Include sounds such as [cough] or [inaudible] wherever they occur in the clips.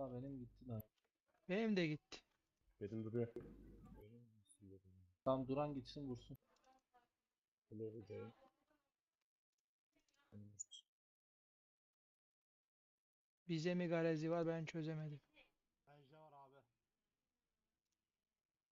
Vallahi benim gitti lan. Benim de gitti. Benim duruyor. Tamam Duran gitsin vursun. Glory. Bize mi garezi var ben çözemedim. Ejde var abi.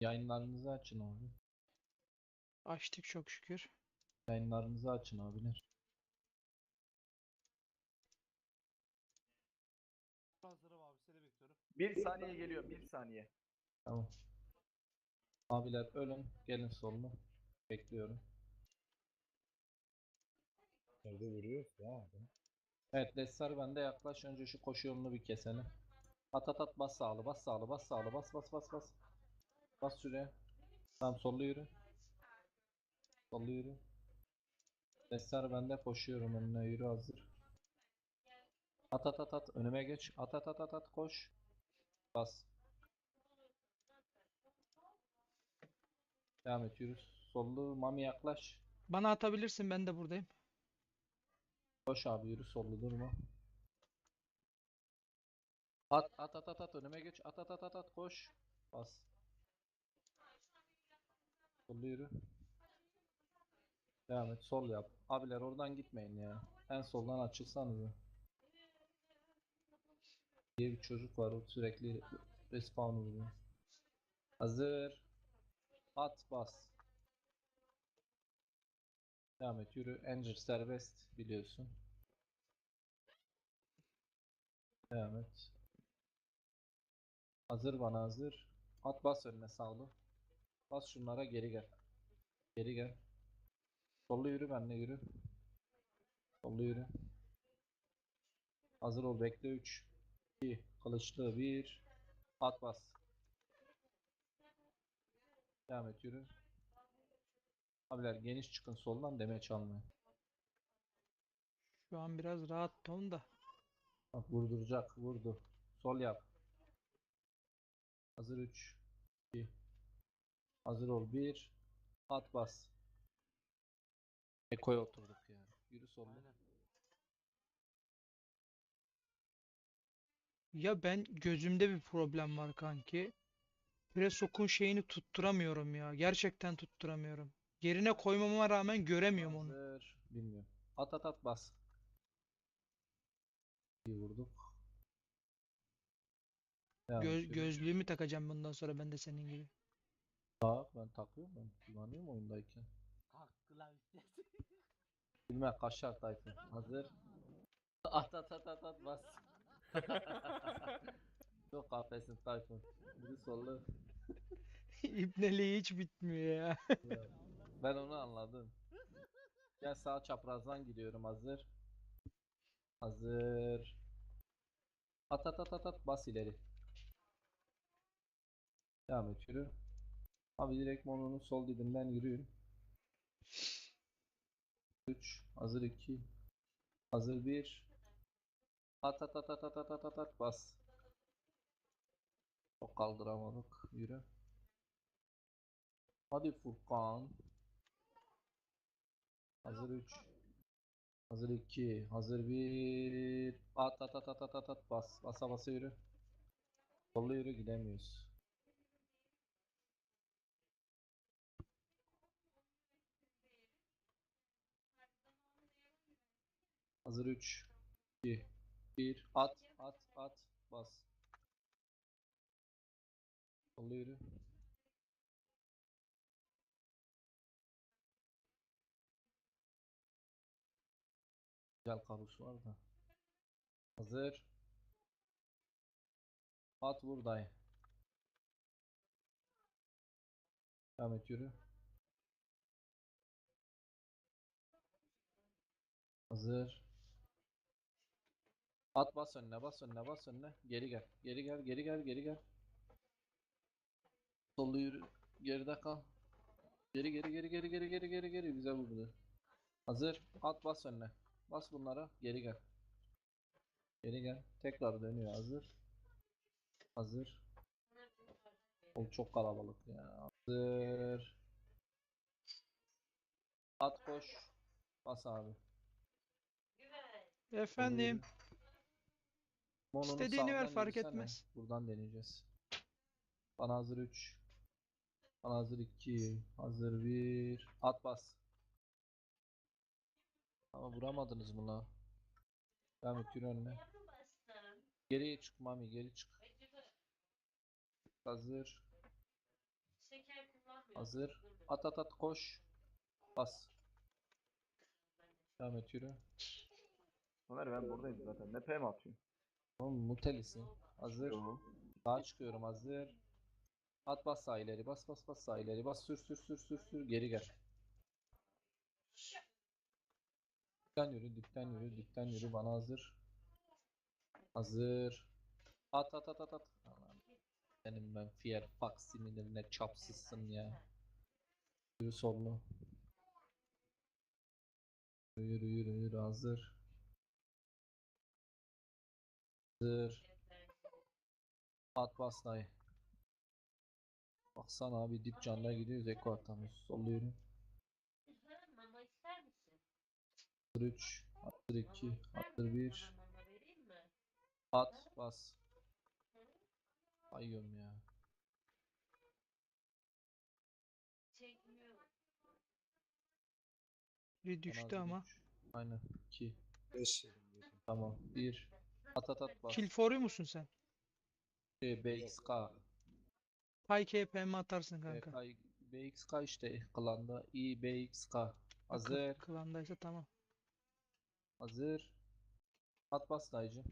Yayınlarınızı açın abi. Açtık çok şükür. Yayınlarınızı açın abiler. Hazırım abi seni bekliyorum. Bir saniye geliyor, bir saniye. Tamam. Abiler ölün. Gelin soluna. Bekliyorum. Nerede vuruyoruz ya adam? Evet Dessar bende yaklaş. Önce şu koşu yolunu bir keselim. At at at bas sağlı bas sağlı bas sağlı bas bas bas bas. Bas şuraya. Tamam sollu yürü. Sollu yürü. Dessar bende koşuyorum önüne yürü hazır. At at at at önüme geç. At at at at at koş. Bas. Devam yürü. Sollu Mami yaklaş. Bana atabilirsin ben de buradayım. Koş abi yürü sollu durma. At at at at at önüme geç. At at at at at koş. Bas. Sollu yürü. Devam et sol yap. Abiler oradan gitmeyin ya. En soldan açılsanıza. Diye bir çocuk var o sürekli respawn vuruyor. Hazır. At bas. Devam et yürü. Angel serbest biliyorsun. Devam et. Hazır bana hazır. At bas önüne sağlı. Bas şunlara geri gel. Geri gel. Sollu yürü benle yürü. Sollu yürü. Hazır ol bekle 3 2 Kılıçlı 1 At bas. Devam et yürü. Abiler geniş çıkın soldan deme çalmayın. Şu an biraz rahat ton da. Bak vurduracak. Vurdu. Sol yap. Hazır 3 2 Hazır ol 1 At bas. Eko'ya oturduk ya. Yürü sollu. Aynen. Ya ben gözümde bir problem var kanki. Presok'un şeyini tutturamıyorum ya. Gerçekten tutturamıyorum. Yerine koymama rağmen göremiyorum onu. Hazır. Bilmiyorum. At at at bas. İyi vurduk. Devam Göz, yürü. gözlüğümü takacağım bundan sonra ben de senin gibi. Bak ben takıyorum ben. Kullanıyorum oyundayken. Kalktı lan. Bilmem kaşar Tayfun. Hazır. At at at at at bas. Çok kafesin Tayfun. Biri sollu. [laughs] İbneliği hiç bitmiyor ya. Ben onu anladım. Gel sağ çaprazdan gidiyorum hazır. Hazır. At at at at at bas ileri. Devam et yürü. Abi direkt mononun sol dibinden yürüyün. 3 hazır 2 hazır 1 at at at at at at at at at bas. Çok kaldıramadık. Yürü. Hadi Furkan. Hazır 3. Hazır 2. Hazır 1. At at at at at at at bas. Basa basa yürü. Sollu yürü gidemiyoruz. Hazır 3. 2. 1. At at at bas. Sollu yürü. Güzel karus var da. Hazır. At vur dayı. Devam et yürü. Hazır. At bas önüne bas önüne bas önüne. Geri gel. Geri gel geri gel geri gel. Sollu yürü. Geride kal. Geri geri geri geri geri geri geri geri. Güzel vurdu. Hazır. At bas önüne. Bas bunlara. Geri gel. Geri gel. Tekrar dönüyor. Hazır. Hazır. O çok kalabalık ya. Hazır. At koş. Bas abi. Efendim. Mono'nun İstediğini ver sağından fark yürüsene. etmez. Buradan deneyeceğiz. Bana hazır 3. Bana hazır 2. Hazır 1. At bas. Ama vuramadınız mı la? Devam et yürü önüne. Geriye çık Mami geri çık. Hazır. Hazır. At at at koş. Bas. Devam et yürü. Ömer ben buradayım zaten. Ne PM atıyorsun? Oğlum mutelisin. Hazır. Sağa çıkıyorum hazır. At bas sağ ileri bas bas bas sağ ileri bas sür sür sür sür sür geri gel. Dipten yürü dipten yürü dipten yürü bana hazır. Hazır. At at at at at. Aman. Benim ben Fier Faksimilir ne çapsızsın ya. Yürü sollu. Yürü yürü yürü hazır. Hazır. At bas dayı. Baksana abi dip canına gidiyoruz Eko atamıyoruz. Solluyorum. Mama ister misin? Attır 3, attır 2, attır 1. Mama vereyim mi? At bas. Ayıyorum ya. Çekmiyor. Bana düştü ama. Aynen 2. 5 Tamam 1. At at at bas. Kill for'u musun sen? Şey, BXK. Payke'ye PM atarsın kanka. BK, BXK işte klanda. İ BXK. Hazır. Klandaysa tamam. Hazır. At bas dayıcım.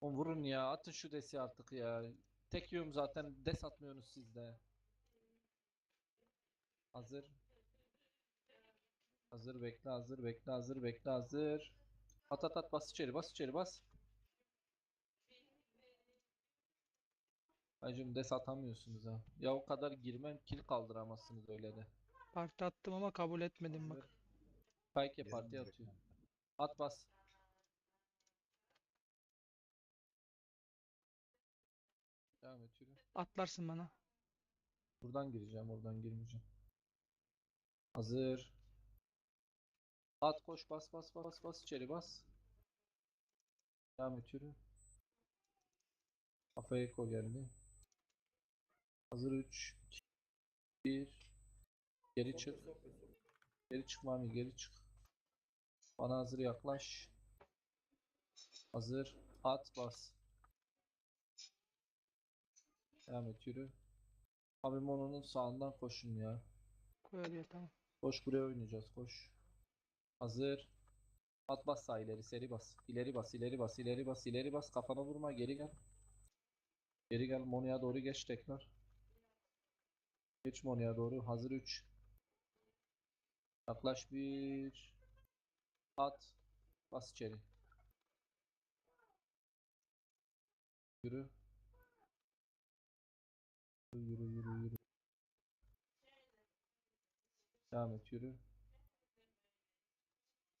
Oğlum vurun ya. Atın şu desi artık ya. Tek yiyorum zaten. Des atmıyorsunuz siz de. Hazır. Hazır bekle hazır bekle hazır bekle hazır. At at at bas içeri bas içeri bas. Dayıcım des atamıyorsunuz ha. Ya o kadar girmem kill kaldıramazsınız öyle de. Parti attım ama kabul etmedim bak. Gezin parti direkt atıyor. At bas. Devam et yürü. Atlarsın bana. Buradan gireceğim, oradan girmeyeceğim. Hazır. At koş bas bas bas bas içeri bas. Devam et yürü. Kafaya eko geldi. Hazır 3 2 1 Geri çık. Geri çık Mami geri çık. Bana hazır yaklaş. Hazır. At bas. Devam et yürü. Abi Mono'nun sağından koşun ya. Koy oraya tamam. Koş buraya oynayacağız koş. Hazır. At bas sağ ileri seri bas. İleri bas ileri bas ileri bas ileri bas kafana vurma geri gel. Geri gel Mono'ya doğru geç tekrar. Geç Mono'ya doğru hazır 3. Yaklaş 1. At. Bas içeri. Yürü. Yürü yürü yürü. Devam et yürü.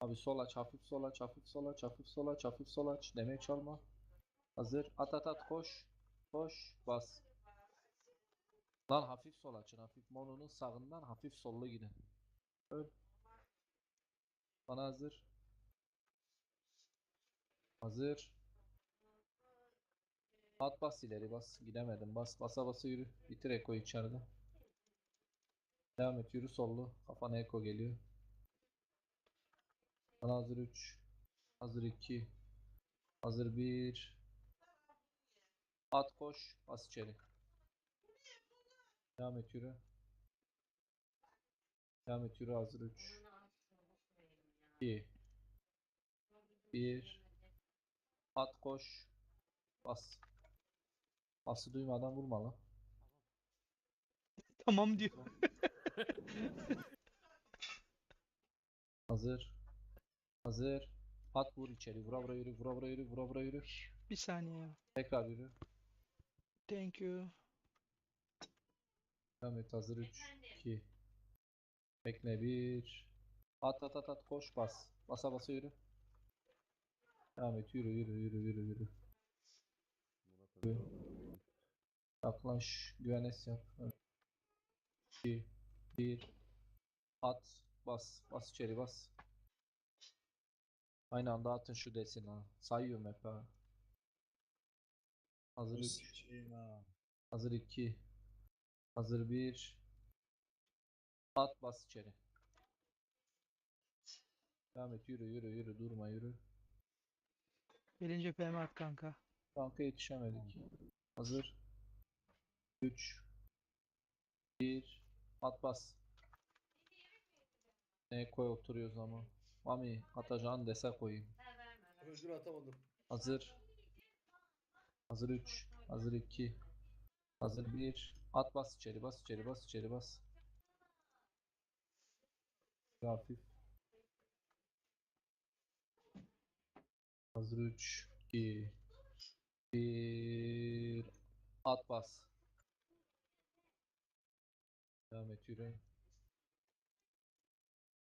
Abi sol aç, hafif sol aç, hafif sol aç, hafif sol. Demeye çalma. Hazır. At at at koş. Koş. Bas. Lan hafif sol açın. Hafif mononun sağından hafif sollu gidin. Öl. Bana hazır. Hazır. At bas ileri bas. Gidemedim. Bas basa basa yürü. Bitir Eko içeride. Devam et yürü sollu. Kafana Eko geliyor. Bana hazır 3. Hazır 2. Hazır 1. At koş. Bas içeri. Devam et yürü. Devam et yürü hazır 3. 2. 1. At koş. Bas. Bası duymadan vurma lan. [laughs] Tamam diyor. [laughs] Hazır. Hazır. At vur içeri. Vura vura yürü. Vura vura yürü. Vura vura yürü. Bir saniye. Tekrar yürü. Thank you. Devam et. Hazır 3. 2. Bekle 1. At at at at. Koş bas. Basa basa yürü. Devam et. Yürü yürü yürü yürü yürü. Yaklaş. Güvenes yap. 2. 1. At. Bas. Bas içeri bas. Aynı anda atın şu desin ha. Sayıyorum hep ha. Hazır 3. Sikeyim ha. Hazır 2. Hazır 1. At bas içeri. Devam et yürü yürü yürü durma yürü. Gelince PM at kanka. Banka yetişemedik. Hazır. 3 1 At bas. Ne koy oturuyoruz ama. Mami atacağın dese koyayım. Özür atamadım. Hazır. Hazır 3. Hazır 2. Hazır 1. At bas içeri bas içeri bas içeri bas. Hafif. Hazır 3. 2. 1. At bas. Devam et yürü.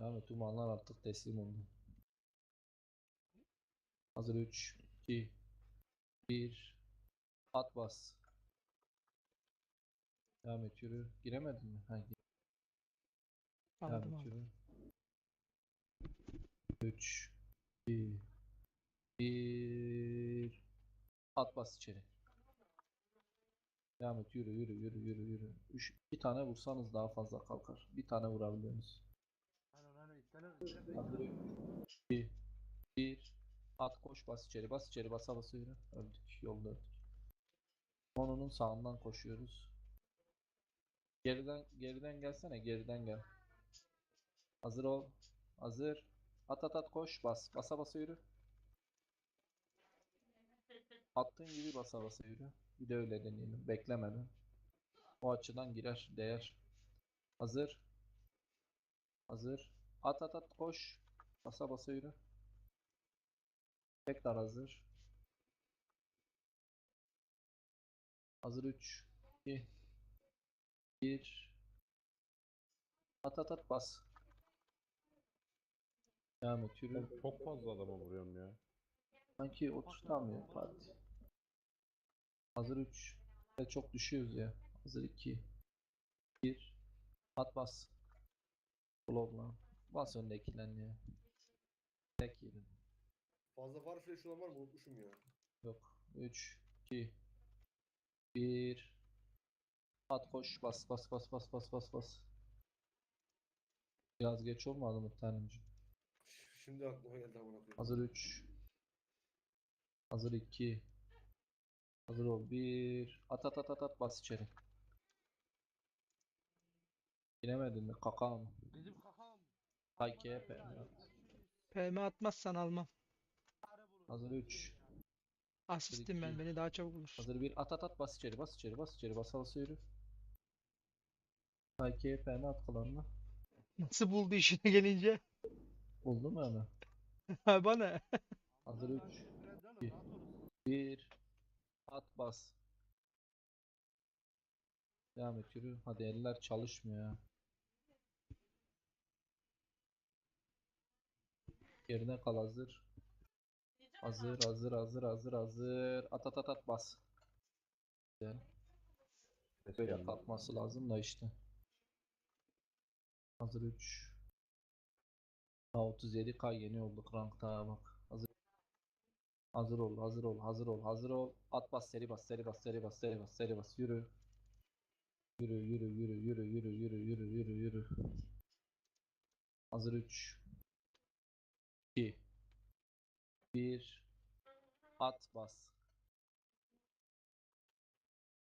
Devam et umanlar artık teslim oldu. Hazır 3. 2. 1. At bas. Devam et yürü. Giremedin mi? Ha, gir. Devam Aldım et yürü. 3 2 1 At bas içeri. Devam et yürü yürü yürü yürü yürü. Üç, bir tane vursanız daha fazla kalkar. Bir tane vurabiliyorsunuz. Aynen aynen ittene ittene. Hazır 2 1 At koş bas içeri bas içeri basa basa yürü. Öldük yolda öldük. Konunun sağından koşuyoruz. Geriden geriden gelsene geriden gel. Hazır ol. Hazır. At at at koş bas. Basa basa yürü. Attığın gibi basa basa yürü. Bir de öyle deneyelim. Beklemeden. O açıdan girer, değer. Hazır. Hazır. At at at koş. Basa basa yürü. Tekrar hazır. Hazır 3 2 1 At at at bas. Devam et yürü. Ben çok fazla adama vuruyorum ya. Sanki oturtamıyor Fatih. Hazır 3. Ve çok düşüyoruz ya. Hazır 2. 1. At bas. Blokla. Bas öndekilerini ya. Tek yerin. Fazla far flash olan var mı? Unutmuşum ya. Yok. 3. 2. 1. At koş. Bas bas bas bas bas bas bas. Biraz geç olmadı mı tanemciğim? Ş- Şimdi aklıma geldi amına koyayım. Hazır 3. Hazır 2. Hazır ol 1. At at at at at bas içeri. Giremedin mi? Kakam. Bizim kakam. Hayke PM. PM atmazsan almam. Hazır 3. Asistim ben beni daha çabuk bulursun. Hazır 1. At at at bas içeri bas içeri bas içeri bas bas yürü. Hayke PM at kalanına. Nasıl buldu işine gelince? Buldu mu hemen? Ha bana. Hazır 3. İki. 1. At bas. Devam et yürü. Hadi eller çalışmıyor ya. Yerine kal hazır. Hazır hazır hazır hazır hazır. At at at at bas. Güzel. Böyle kalkması lazım da işte. Hazır 3. Daha 37k yeni olduk rankta bak. Hazır. Hazır ol, hazır ol, hazır ol, hazır ol. At bas, seri bas, seri bas, seri bas, seri bas, seri bas. Yürü. Yürü, yürü, yürü, yürü, yürü, yürü, yürü, yürü, yürü. Hazır 3 2 1 At bas.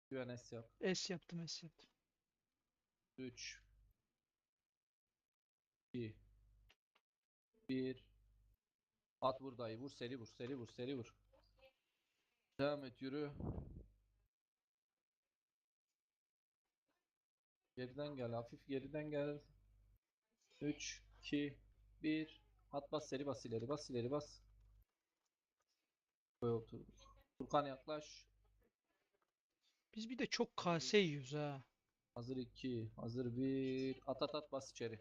QNS yap. S yaptım S yaptım. 3 2 1 At vur dayı vur seri vur seri vur seri vur. Devam et yürü. Geriden gel hafif geriden gel. 3 2 1 At bas seri bas ileri bas ileri bas. Koy otur. Furkan yaklaş. Biz bir de çok KS yiyoruz ha. Hazır 2, hazır 1. At at at bas içeri.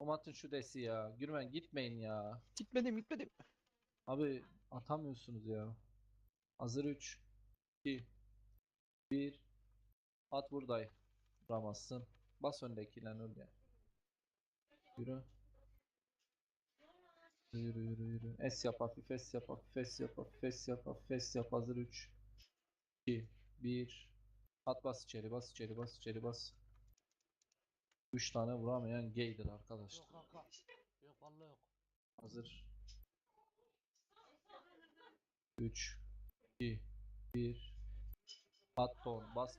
Omatın şu desi ya. Gürmen gitmeyin ya. Gitmedim gitmedim. Abi atamıyorsunuz ya. Hazır 3, 2, 1. At buradayı. Vuramazsın. Bas öndekiyle öl ya. Yürü. Yürü yürü yürü. Es yap hafif es yap hafif es yap hafif es yap hafif es yap hazır 3 2 1 At bas içeri bas içeri bas içeri bas 3 tane vuramayan gaydir arkadaşlar. Yok kanka. Yok vallahi yok. Hazır. 3 2 1 At ton bas